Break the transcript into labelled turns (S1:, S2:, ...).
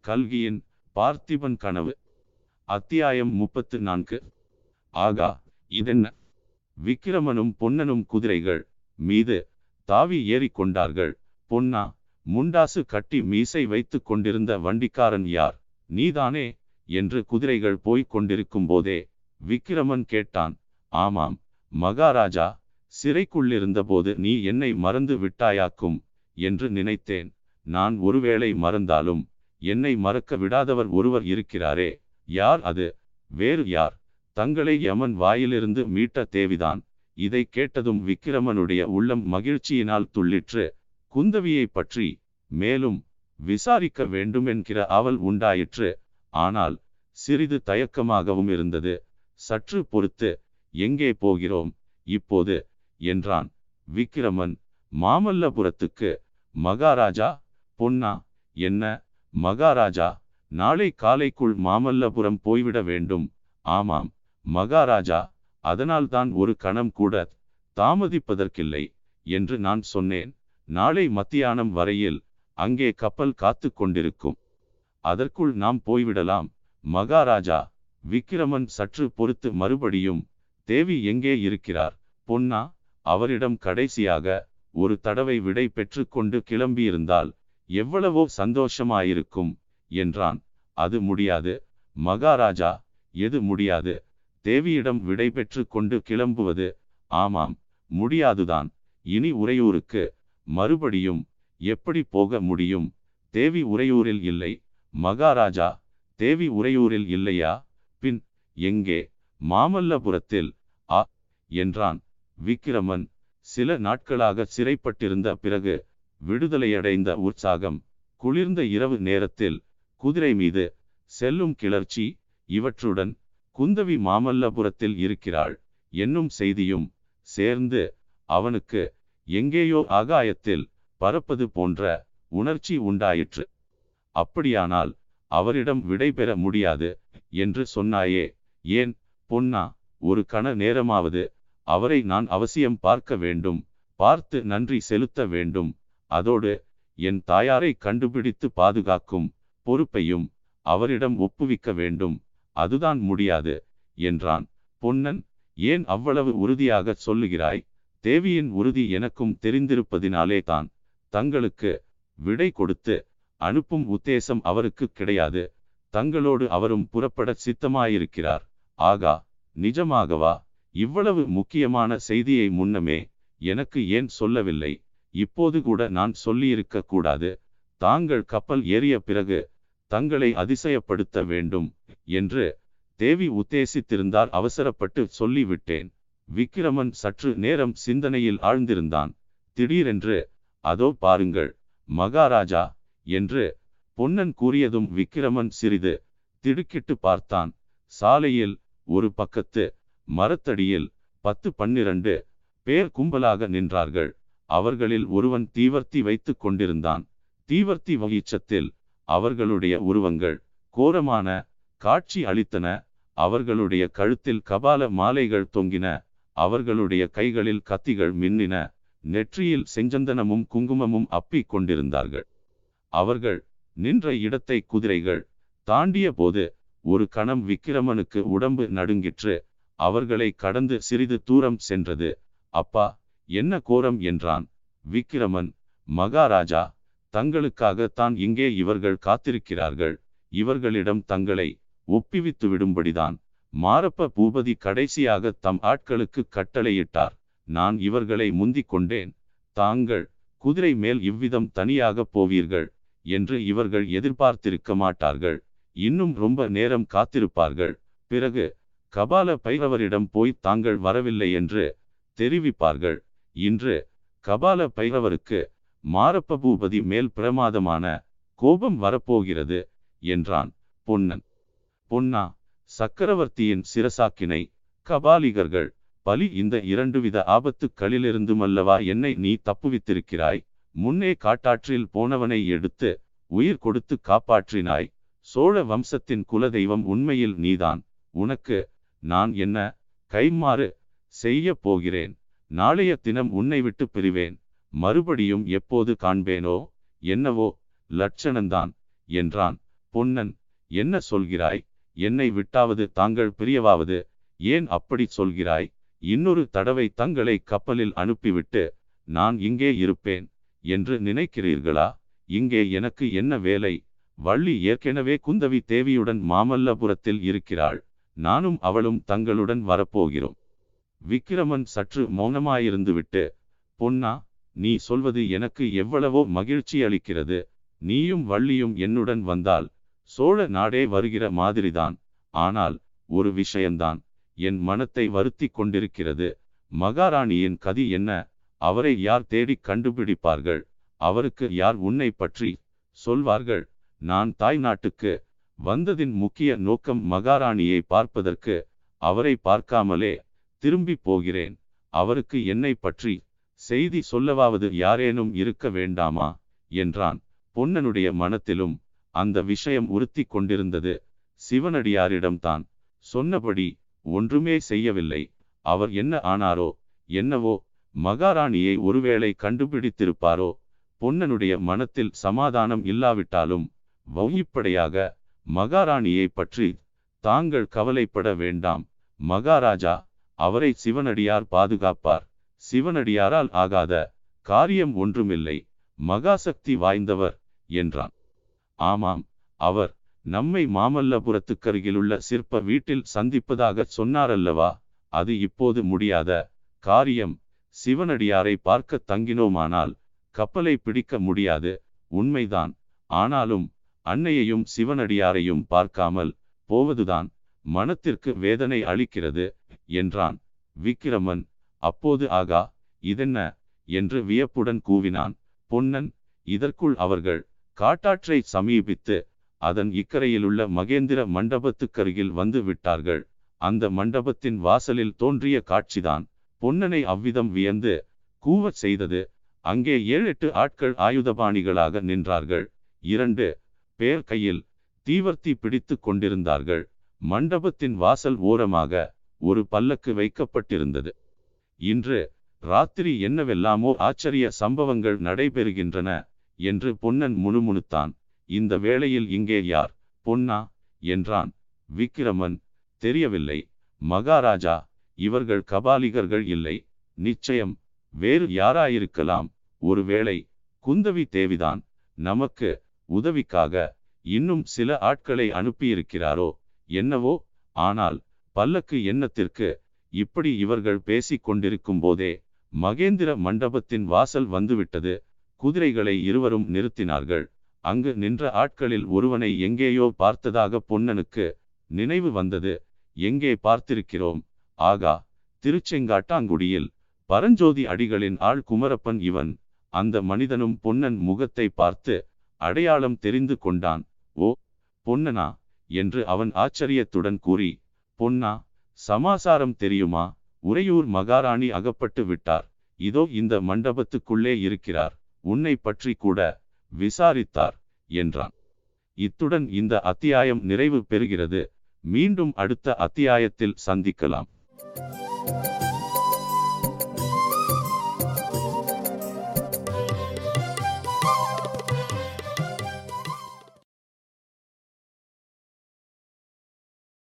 S1: கல்கியின் பார்த்திபன் கனவு அத்தியாயம் முப்பத்து நான்கு. ஆகா இதென்ன? விக்கிரமனும் பொன்னனும் குதிரைகள் மீது தாவி ஏறிக் கொண்டார்கள் பொன்னா முண்டாசு கட்டி மீசை வைத்துக் கொண்டிருந்த வண்டிக்காரன் யார்? நீதானே? என்று குதிரைகள் போய்க் கொண்டிருக்கும் போதே விக்கிரமன் கேட்டான். ஆமாம் மகாராஜா சிறைக்குள்ளிருந்தபோது நீ என்னை மறந்து விட்டாயாக்கும் என்று நினைத்தேன். நான் ஒருவேளை மறந்தாலும் என்னை மறக்க விடாதவர் ஒருவர் இருக்கிறாரே. யார் அது? வேறு யார்? தங்களை யமன் வாயிலிருந்து மீட்ட தேவிதான். இதை கேட்டதும் விக்கிரமனுடைய உள்ளம் மகிழ்ச்சியினால் துள்ளிற்று. குந்தவியை பற்றி மேலும் விசாரிக்க வேண்டுமென்கிற அவள் உண்டாயிற்று. ஆனால் சிறிது தயக்கமாகவும் இருந்தது. சற்று பொறுத்து எங்கே போகிறோம்? இப்போது என்றான். விக்கிரமன் மாமல்லபுரத்துக்கு மகாராஜா பொன்னா என்ன? மகாராஜா நாளை காலைக்குள் மாமல்லபுரம் போய்விட வேண்டும். ஆமாம் மகாராஜா அதனால்தான் ஒரு கணம் கூட தாமதிப்பதற்கில்லை என்று நான் சொன்னேன். நாளை மத்தியானம் வரையில் அங்கே கப்பல் காத்து கொண்டிருக்கும். அதற்குள் நாம் போய்விடலாம். மகாராஜா விக்கிரமன் சற்று பொறுத்து மறுபடியும் தேவி எங்கே இருக்கிறார்? பொன்னா அவரிடம் கடைசியாக ஒரு தடவை விடை பெற்று கொண்டு கிளம்பியிருந்தால் எவ்வளவோ சந்தோஷமாயிருக்கும் என்றான். அது முடியாது. மகாராஜா எது முடியாது? தேவியிடம் விடை பெற்று கொண்டு கிளம்புவது ஆமாம் முடியாதுதான். இனி உறையூருக்கு மறுபடியும் எப்படி போக முடியும்? தேவி உறையூரில் இல்லை. மகாராஜா தேவி உறையூரில் இல்லையா? பின் எங்கே? மாமல்லபுரத்தில் அ என்றான் விக்கிரமன். சில நாட்களாக சிறைப்பட்டிருந்த பிறகு விடுதலையடைந்த உற்சாகம் குளிர்ந்த இரவு நேரத்தில் குதிரை மீது செல்லும் கிளர்ச்சி இவற்றுடன் குந்தவி மாமல்லபுரத்தில் இருக்கிறாள் என்னும் செய்தியும் சேர்ந்து அவனுக்கு எங்கேயோ ஆகாயத்தில் பறப்பது போன்ற உணர்ச்சி உண்டாயிற்று. அப்படியானால் அவரிடம் விடைபெற முடியாது என்று சொன்னாயே ஏன் பொன்னா ஒரு கண நேரமாவது அவரை நான் அவசியம் பார்க்க வேண்டும் பார்த்து நன்றி செலுத்த வேண்டும் அதோடு என் தாயாரை கண்டுபிடித்து பாதுகாக்கும் பொறுப்பையும் அவரிடம் ஒப்புவிக்க வேண்டும் அதுதான் முடியாது என்றான். பொன்னன் ஏன் அவ்வளவு உறுதியாக சொல்லுகிறாய்? தேவியின் உறுதி எனக்கும் தெரிந்திருப்பதினாலே தான் தங்களுக்கு விடை கொடுத்து அனுப்பும் உத்தேசம் அவருக்கு கிடையாது தங்களோடு அவரும் புறப்பட சித்தமாயிருக்கிறார். ஆகா நிஜமாகவா? இவ்வளவு முக்கியமான செய்தியை முன்னமே எனக்கு ஏன் சொல்லவில்லை? இப்போது கூட நான் சொல்லியிருக்க கூடாது. தாங்கள் கப்பல் ஏறிய பிறகு தங்களை அதிசயப்படுத்த வேண்டும் என்று தேவி உத்தேசித்திருந்தால் அவசரப்பட்டு சொல்லிவிட்டேன். விக்கிரமன் சற்று நேரம் சிந்தனையில் ஆழ்ந்திருந்தான். திடீரென்று அதோ பாருங்கள் மகாராஜா என்று பொன்னன் கூறியதும் விக்கிரமன் சிறிது திடுக்கிட்டு பார்த்தான். சாலையில் ஒரு பக்கத்து மரத்தடியில் பத்து பன்னிரண்டு பேர் கும்பலாக நின்றார்கள். அவர்களில் ஒருவன் தீவர்த்தி வைத்துக் கொண்டிருந்தான். தீவர்த்தி வகிச்சத்தில் அவர்களுடைய உருவங்கள் கோரமான காட்சி அளித்தன. அவர்களுடைய கழுத்தில் கபால மாலைகள் தொங்கின. அவர்களுடைய கைகளில் கத்திகள் மின்னின. நெற்றியில் செஞ்சந்தனமும் குங்குமமும் அப்பிக் கொண்டிருந்தார்கள். அவர்கள் நின்ற இடத்தை குதிரைகள் தாண்டிய போது ஒரு கணம் விக்கிரமனுக்கு உடம்பு நடுங்கிற்று. அவர்களை கடந்து சிறிது தூரம் சென்றது. அப்பா என்ன கோரம் என்றான். விக்கிரமன் மகாராஜா தங்களுக்காக தான் இங்கே இவர்கள் காத்திருக்கிறார்கள். இவர்களிடம் தங்களை ஒப்பிவித்து விடும்படிதான். மாரப்ப பூபதி கடைசியாக தம் ஆட்களுக்கு கட்டளையிட்டார். நான் இவர்களை முந்திக் கொண்டேன். தாங்கள் குதிரை மேல் இவ்விதம் தனியாக போவீர்கள் என்று இவர்கள் எதிர்பார்த்திருக்க மாட்டார்கள். இன்னும் ரொம்ப நேரம் காத்திருப்பார்கள். பிறகு கபால பைரவரிடம் போய் தாங்கள் வரவில்லை என்று தெரிவிப்பார்கள். இன்று கபால பைரவருக்கு மாரப்ப பூபதி மேல் பிரமாதமான கோபம் வரப்போகிறது என்றான் பொன்னன். பொன்னா சக்கரவர்த்தியின் சிரசாக்கினை கபாலிகர்கள் பலி இந்த இரண்டு வித ஆபத்துக்களிலிருந்துமல்லவா என்னை நீ தப்புவித்திருக்கிறாய். முன்னே காட்டாற்றில் போனவனை எடுத்து உயிர் கொடுத்து காப்பாற்றினாய். சோழ வம்சத்தின் குலதெய்வம் உண்மையில் நீதான். உனக்கு நான் என்ன கைமாறு செய்ய போகிறேன்? நாளைய தினம் உன்னை விட்டு பிரிவேன். மறுபடியும் எப்போது காண்பேனோ? என்னவோ? லட்சணந்தான் என்றான். பொன்னன் என்ன சொல்கிறாய்? என்னை விட்டாவது தாங்கள் பிரியவாவது? ஏன் அப்படி சொல்கிறாய்? இன்னொரு தடவை தங்களை கப்பலில் அனுப்பிவிட்டு நான் இங்கே இருப்பேன் என்று நினைக்கிறீர்களா? இங்கே எனக்கு என்ன வேலை? வள்ளி ஏற்கனவே குந்தவி தேவியுடன் மாமல்லபுரத்தில் இருக்கிறாள். நானும் அவளும் தங்களுடன் வரப்போகிறோம். விக்கிரமன் சற்று மௌனமாயிருந்துவிட்டு பொன்னா நீ சொல்வது எனக்கு எவ்வளவோ மகிழ்ச்சி அளிக்கிறது. நீயும் வள்ளியும் என்னுடன் வந்தால் சோழ நாடே வருகிற மாதிரிதான். ஆனால் ஒரு விஷயம்தான் என் மனத்தை வருத்தி கொண்டிருக்கிறது. மகாராணியின் கதி என்ன? அவரை யார் தேடிக் கண்டுபிடிப்பார்கள்? அவருக்கு யார் உன்னை பற்றி சொல்வார்கள்? நான் தாய் நாட்டுக்கு வந்ததின் முக்கிய நோக்கம் மகாராணியை பார்ப்பதற்கு அவரை பார்க்காமலே திரும்பி போகிறேன். அவருக்கு என்னை பற்றி செய்தி சொல்லவாவது யாரேனும் இருக்க வேண்டாமா? என்றான். பொன்னனுடைய மனத்திலும் அந்த விஷயம் உறுத்தி கொண்டிருந்தது. சிவனடியாரிடம்தான் சொன்னபடி ஒன்றுமே செய்யவில்லை. அவர் என்ன ஆனாரோ என்னவோ மகாராணியை ஒருவேளை கண்டுபிடித்திருப்பாரோ? பொன்னனுடைய மனத்தில் சமாதானம் இல்லாவிட்டாலும் வௌகிப்படையாக மகாராணியை பற்றி தாங்கள் கவலைப்பட வேண்டாம். மகாராஜா அவரை சிவனடியார் பாதுகாப்பார். சிவனடியாரால் ஆகாத காரியம் ஒன்றுமில்லை. மகாசக்தி வாய்ந்தவர் என்றான். ஆமாம் அவர் நம்மை மாமல்லபுரத்துக்கருகிலுள்ள சிற்ப வீட்டில் சந்திப்பதாக சொன்னாரல்லவா? அது இப்போது முடியாத காரியம். சிவனடியாரை பார்க்க தங்கினோமானால் கப்பலை பிடிக்க முடியாது. உண்மைதான். ஆனாலும் அன்னையையும் சிவனடியாரையும் பார்க்காமல் போவதுதான் மனத்திற்கு வேதனை அளிக்கிறது என்றான். விக்கிரமன் அப்போது ஆகா இதென்ன? என்று வியப்புடன் கூவினான். பொன்னன் இதற்குள் அவர்கள் காட்டாற்றை சமீபித்து அதன் இக்கரையிலுள்ள மகேந்திர மண்டபத்துக்கருகில் வந்து விட்டார்கள். அந்த மண்டபத்தின் வாசலில் தோன்றிய காட்சிதான் பொன்னனை அவ்விதம் வியந்து கூவச் செய்தது. அங்கே ஏழெட்டு ஆட்கள் ஆயுதபாணிகளாக நின்றார்கள். இரண்டு பேர் கையில் தீவர்த்தி பிடித்து கொண்டிருந்தார்கள். மண்டபத்தின் வாசல் ஓரமாக ஒரு பல்லக்கு வைக்கப்பட்டிருந்தது. இன்று ராத்திரி என்னவெல்லாமோ ஆச்சரிய சம்பவங்கள் நடைபெறுகின்றன என்று பொன்னன் முணுமுணுத்தான். இந்த வேளையில் இங்கே யார்? பொன்னா? என்றான். விக்கிரமன். தெரியவில்லை. மகாராஜா இவர்கள் கபாலிகர்கள் இல்லை. நிச்சயம் வேறு யாராயிருக்கலாம். ஒருவேளை குந்தவி தேவிதான். நமக்கு உதவிக்காக இன்னும் சில ஆட்களை அனுப்பியிருக்கிறாரோ என்னவோ? ஆனால் பல்லக்கு எண்ணத்திற்கு இப்படி இவர்கள் பேசிக் கொண்டிருக்கும் போதே மகேந்திர மண்டபத்தின் வாசல் வந்துவிட்டது. குதிரைகளை இருவரும் நிறுத்தினார்கள். அங்கு நின்ற ஆட்களில் ஒருவனை எங்கேயோ பார்த்ததாக பொன்னனுக்கு நினைவு வந்தது. எங்கே பார்த்திருக்கிறோம்? ஆகா திருச்செங்காட்டாங்குடியில். பரஞ்சோதி அடிகளின் ஆள் குமரப்பன் இவன். அந்த மனிதனும் பொன்னன் முகத்தை பார்த்து அடையாளம் தெரிந்து கொண்டான். ஓ பொன்னனா? என்று அவன் ஆச்சரியத்துடன் கூறி பொன்னா சமாசாரம் தெரியுமா? உறையூர் மகாராணி அகப்பட்டு விட்டார். இதோ இந்த மண்டபத்துக்குள்ளே இருக்கிறார். உன்னை பற்றி கூட விசாரித்தார் என்றான். இத்துடன் இந்த அத்தியாயம் நிறைவு பெறுகிறது. மீண்டும் அடுத்த அத்தியாயத்தில் சந்திக்கலாம்.